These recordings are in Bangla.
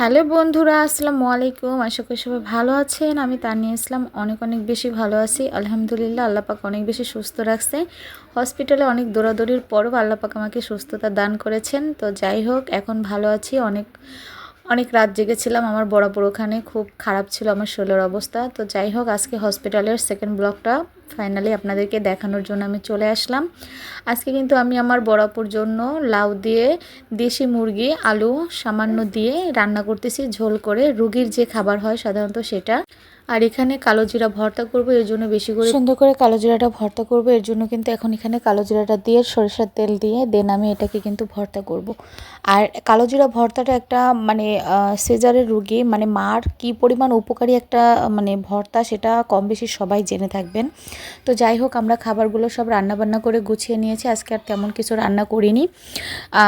হ্যালো বন্ধুরা, আসসালামু আলাইকুম। আশা করি সবাই ভালো আছেন। আমি তানিয়া ইসলাম, অনেক অনেক বেশি ভালো আছি। আলহামদুলিল্লাহ, আল্লাহ পাক অনেক বেশি সুস্থ রাখছে। হসপিটালে অনেক দৌড়াদৌড়ির পরও আল্লাহ পাক আমাকে সুস্থতা দান করেছেন। তো যাই হোক, এখন ভালো আছি। অনেক অনেক রাত জেগেছিলাম আমার বড়াপুর ওখানে। খুব খারাপ ছিল আমার শরীরের অবস্থা। তো যাই হোক, আজকে হসপিটালের সেকেন্ড ব্লকটা ফাইনালি আপনাদেরকে দেখানোর জন্য আমি চলে আসলাম। আজকে কিন্তু আমি আমার বড়াপুর জন্য লাউ দিয়ে দেশি মুরগি, আলু সামান্য দিয়ে রান্না করতেছি, ঝোল করে। রুগীর যে খাবার হয় সাধারণত সেটা। আর এখানে কালো জিরা ভর্তা করব, এর জন্য বেশি করে সুন্দর করে কালো জিরাটা ভর্তা করব, এর জন্য কিন্তু এখন এখানে কালো জিরাটা দিয়ে সরিষার তেল দিয়ে দেন আমি এটাকে কিন্তু ভর্তা করব। আর কালো জিরা ভর্তাটা একটা মানে সেজারের রুগী মানে মার কি পরিমাণ উপকারী একটা মানে ভর্তা সেটা কম বেশি সবাই জেনে থাকবেন। তো যাই হোক, আমরা খাবারগুলো সব রান্না বান্না করে গুছিয়ে নিয়েছি। আজকে আর তেমন কিছু রান্না করিনি।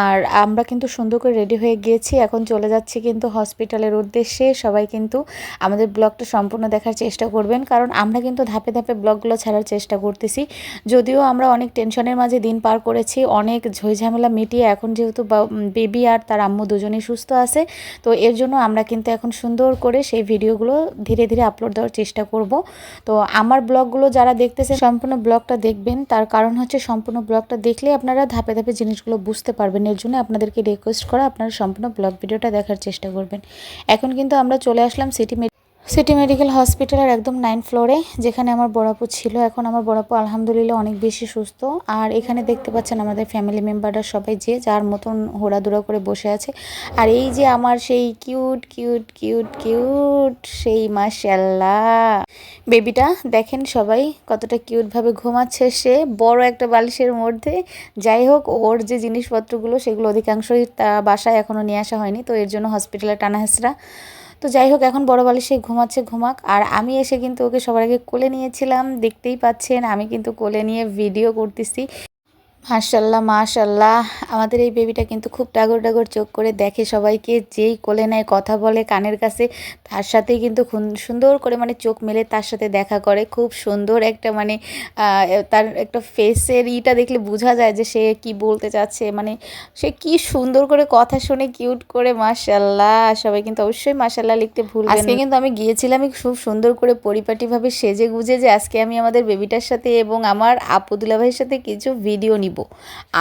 আর আমরা কিন্তু সুন্দর করে রেডি হয়ে গিয়েছি। এখন চলে যাচ্ছি কিন্তু হসপিটালের উদ্দেশ্যে। সবাই কিন্তু আমাদের ব্লগটা সম্পূর্ণ দেখার চেষ্টা করবেন। কারণ আমরা কিন্তু ধাপে ধাপে ব্লগগুলো ছাড়ার চেষ্টা করতেছি। যদিও আমরা অনেক টেনশনের মাঝে দিন পার করেছি, অনেক ঝইঝামেলা মিটিয়ে এখন যেহেতু বেবি আর তার আম্মু দুজনেই সুস্থ আছে, তো এর জন্য আমরা কিন্তু এখন সুন্দর করে সেই ভিডিওগুলো ধীরে ধীরে আপলোড দেওয়ার চেষ্টা করব। তো আমার ব্লগগুলো যারা দেখতেছে সম্পূর্ণ ব্লগটা দেখবেন। তার কারণ হচ্ছে সম্পূর্ণ ব্লগটা দেখলে আপনারা ধাপে ধাপে জিনিসগুলো বুঝতে পারবেন। এর জন্য আপনাদেরকে রিকোয়েস্ট করা, আপনারা সম্পূর্ণ ব্লগ ভিডিওটা দেখার চেষ্টা করবেন। এখন কিন্তু আমরা চলে আসলাম সিটি সিটি মেডিকেল হসপিটালের একদম নাইন ফ্লোরে যেখানে আমার বড়াপু ছিল। এখন আমার বড়াপু আলহামদুলিল্লাহ অনেক বেশি সুস্থ। আর এখানে দেখতে পাচ্ছেন আমাদের ফ্যামিলি মেম্বাররা সবাই যে যার মতন হোড়াদুড়া করে বসে আছে। আর এই যে আমার সেই কিউট কিউট কিউট কিউট সেই মাশাল্লাহ বেবিটা দেখেন সবাই কতটা কিউটভাবে ঘুমাচ্ছে সে, বড় একটা বালিশের মধ্যে। যাই হোক, ওর যে জিনিসপত্রগুলো, সেগুলো অধিকাংশই তা বাসায় এখনও নিয়ে আসা হয়নি। তো এর জন্য হসপিটালে টানা হেসরা তো যাই হোক, এখন বড় বালিশে ঘুমাচ্ছে ঘুমাক। আর আমি এসে কিন্তু ওকে সবার আগে কোলে নিয়েছিলাম। দেখতেই পাচ্ছেন, আমি কিন্তু কোলে নিয়ে ভিডিও করতেছি। মাশাল্লাহ মাশাল্লাহ। আমাদের এই বেবিটা কিন্তু খুব ডাগর ডাগর চোখ করে দেখে সবাইকে যেই কোলে নেয় কথা বলে কানের কাছে তার সাথেই কিন্তু সুন্দর করে মানে চোখ মেলে তার সাথে দেখা করে। খুব সুন্দর একটা মানে তার একটা ফেসের ইটা দেখলে বোঝা যায় যে সে কি বলতে চাচ্ছে। মানে সে কি সুন্দর করে কথা শুনে কিউট করে মাশাল্লাহ। সবাই কিন্তু অবশ্যই মাশাল্লাহ লিখতে ভুল আজকে কিন্তু আমি গিয়েছিলাম খুব সুন্দর করে পরিপাটিভাবে সেজে গুজে যে আজকে আমি আমাদের বেবিটার সাথে এবং আমার আপুদুল্লা ভাইয়ের সাথে কিছু ভিডিও নিব।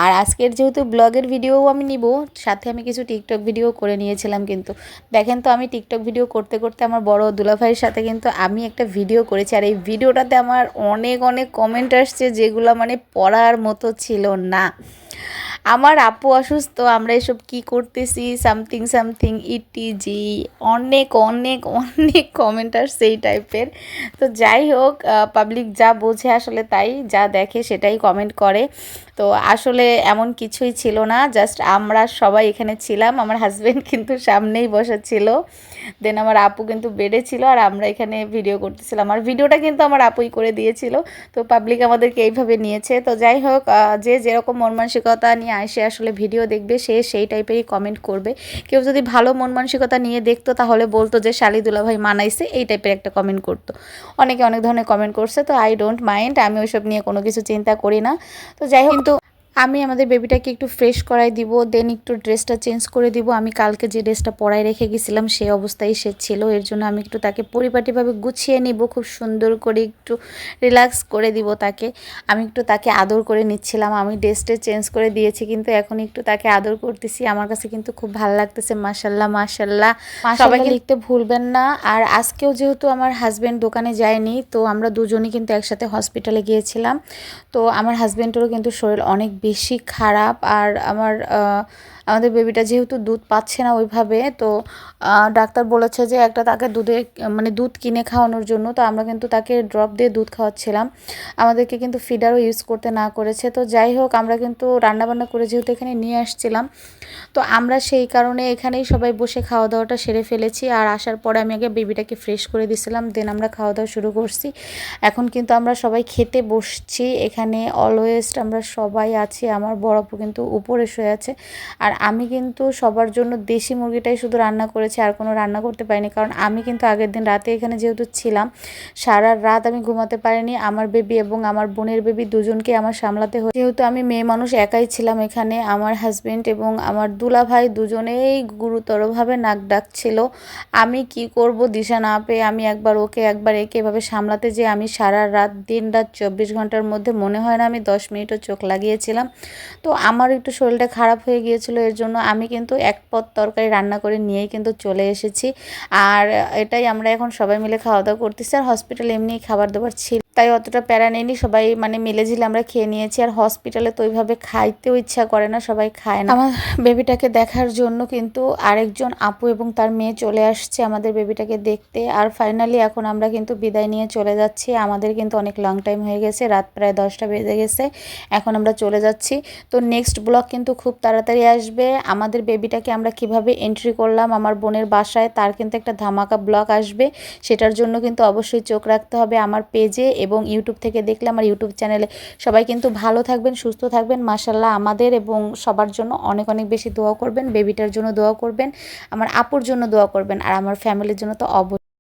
আর আজকের যেহেতু ব্লগের ভিডিওও আমি নিব, সাথে আমি কিছু টিকটক ভিডিও করে নিয়েছিলাম কিন্তু। দেখেন তো, আমি টিকটক ভিডিও করতে করতে আমার বড় দুলাভাইয়ের সাথে কিন্তু আমি একটা ভিডিও করেছি। আর এই ভিডিওটাতে আমার অনেক অনেক কমেন্ট আসছে যেগুলো মানে পড়ার মতো ছিল না। আমার আপু অসুস্থ, আমরা এসব কি করতেছি? সামথিং সামথিং ইটিজি অনেক অনেক অনেক কমেন্টার সেই টাইপের তো যাই হোক পাবলিক যা বোঝে আসলে তাই, যা দেখে সেটাই কমেন্ট করে। তো আসলে এমন কিছুই ছিল না জাস্ট আমরা সবাই এখানে ছিলাম, আমার হাজব্যান্ড কিন্তু সামনেই বসা ছিল দেন আমার আপু কিন্তু বেডে ছিল আর আমরা এখানে ভিডিও করতেছিলাম, আর ভিডিওটা কিন্তু আমার আপুই করে দিয়েছিল, তো পাবলিক আমাদেরকে এইভাবে নিয়েছে, তো যাই হোক যে যেরকম মন মানসিকতা নিয়ে আসে আসলে ভিডিও দেখবে, সে সেই টাইপেরই কমেন্ট করবে, কেউ যদি ভালো মন মানসিকতা নিয়ে দেখতো তাহলে বলতো যে শালিদুলা ভাই মানাইছে, এই টাইপের একটা কমেন্ট করতো, অনেকে অনেক ধরনের কমেন্ট করছে, তো আই ডোন্ট মাইন্ড আমি ওইসব নিয়ে কোনো কিছু চিন্তা করি না, তো যাই হোক আমি আমাদের বেবিটাকে একটু ফ্রেশ করাই দিব দেন একটু ড্রেসটা চেঞ্জ করে দিব। আমি কালকে যে ড্রেসটা পরাই রেখে গেছিলাম সে অবস্থায় সে ছিল। এর জন্য আমি একটু তাকে পরিপাটিভাবে গুছিয়ে নিব খুব সুন্দর করে একটু রিল্যাক্স করে দিব তাকে। আমি একটু তাকে আদর করে নিচ্ছিলাম। আমি ড্রেসটা চেঞ্জ করে দিয়েছি কিন্তু এখন একটু তাকে আদর করতেছি। আমার কাছে কিন্তু খুব ভালো লাগতেছে মাসাল্লাহ মাসাল্লাহ সবাই লিখতে ভুলবেন না। আর আজকেও যেহেতু আমার হাজব্যান্ড দোকানে যায়নি তো আমরা দুজনই কিন্তু একসাথে হসপিটালে গিয়েছিলাম। তো আমার হাজব্যান্ডেরও কিন্তু শরীর অনেক বেশি খারাপ আর আমার আমাদের বেবিটা যেহেতু দুধ পাচ্ছে না ওইভাবে, তো ডাক্তার বলেছে যে একটা তাকে দুধে মানে দুধ কিনে খাওয়ানোর জন্য, তো আমরা কিন্তু তাকে ড্রপ দিয়ে দুধ খাওয়াচ্ছিলাম। আমাদেরকে কিন্তু ফিডারও ইউজ করতে না করেছে, তো যাই হোক, আমরা কিন্তু রান্নাবান্না করে যেহেতু এখানে নিয়ে আসছিলাম, তো আমরা সেই কারণে এখানেই সবাই বসে খাওয়া দাওয়াটা সেরে ফেলেছি আর আসার পরে আমি আগে বেবিটাকে ফ্রেশ করে দিছিলাম দেন আমরা খাওয়া দাওয়া শুরু করছি। এখন কিন্তু আমরা সবাই খেতে বসছি, এখানে অলওয়েজ আমরা সবাই আছি, আমার বড় কিন্তু উপরে শুয়ে আছে। আর আমি কিন্তু সবার জন্য দেশি মুরগিটাই শুধু রান্না করেছি, আর কোনো রান্না করতে পারিনি। কারণ আমি কিন্তু আগের দিন রাতে এখানে যেহেতু ছিলাম, সারা রাত আমি ঘুমাতে পারিনি। আমার বেবি এবং আমার বোনের বেবি দুজনকে আমার সামলাতে হয় যেহেতু আমি মেয়ে মানুষ, একাই ছিলাম এখানে। আমার হাজবেন্ড এবং আমার দুলা ভাই দুজনেই গুরুতরভাবে নাক ডাকছিল। আমি কি করব দিশা না পেয়ে আমি একবার ওকে একবার একে এভাবে সামলাতে যে আমি সারা রাত দিন রাত চব্বিশ ঘণ্টার মধ্যে, মনে হয় না আমি দশ মিনিটও চোখ লাগিয়েছিলাম। তো আমার একটু শরীরটা খারাপ হয়ে গিয়েছিল, এর জন্য আমি কিন্তু এক পদ তরকারি রান্না করে নিয়েই কিন্তু চলে এসেছি। আর এটাই আমরা এখন সবাই মিলে খাওয়া দাওয়া করতেছি। আর হসপিটালে এমনি খাবার দাবার ছিল তাই অতটা প্যারা নেয়নি সবাই মানে মিলেঝিলে আমরা খেয়ে নিয়েছি। আর হসপিটালে তো ওইভাবে খাইতেও ইচ্ছা করে না, সবাই খায় না। আমার বেবিটাকে দেখার জন্য কিন্তু আরেকজন আপু এবং তার মেয়ে চলে আসছে আমাদের বেবিটাকে দেখতে। আর ফাইনালি এখন আমরা কিন্তু বিদায় নিয়ে চলে যাচ্ছি। আমাদের কিন্তু অনেক লং টাইম হয়ে গেছে, রাত প্রায় দশটা বেজে গেছে। এখন আমরা চলে যাচ্ছি। তো নেক্সট ব্লগ কিন্তু খুব তাড়াতাড়ি আসবে। আমাদের বেবিটাকে আমরা কীভাবে এন্ট্রি করলাম, আমার বোনের বাসায়, তার কিন্তু একটা ধামাকা ব্লগ আসবে। সেটার জন্য কিন্তু অবশ্যই চোখ রাখতে হবে। আমার পেজে এবং ইউটিউব থেকে দেখলে আমার ইউটিউব চ্যানেলে সবাই কিন্তু ভালো থাকবেন, সুস্থ থাকবেন। মাসাল্লাহ আমাদের এবং সবার জন্য অনেক অনেক বেশি দোয়া করবেন। বেবিটার জন্য দোয়া করবেন। আমার আপুর জন্য দোয়া করবেন। আর আমার ফ্যামিলির জন্য তো অবশ্যই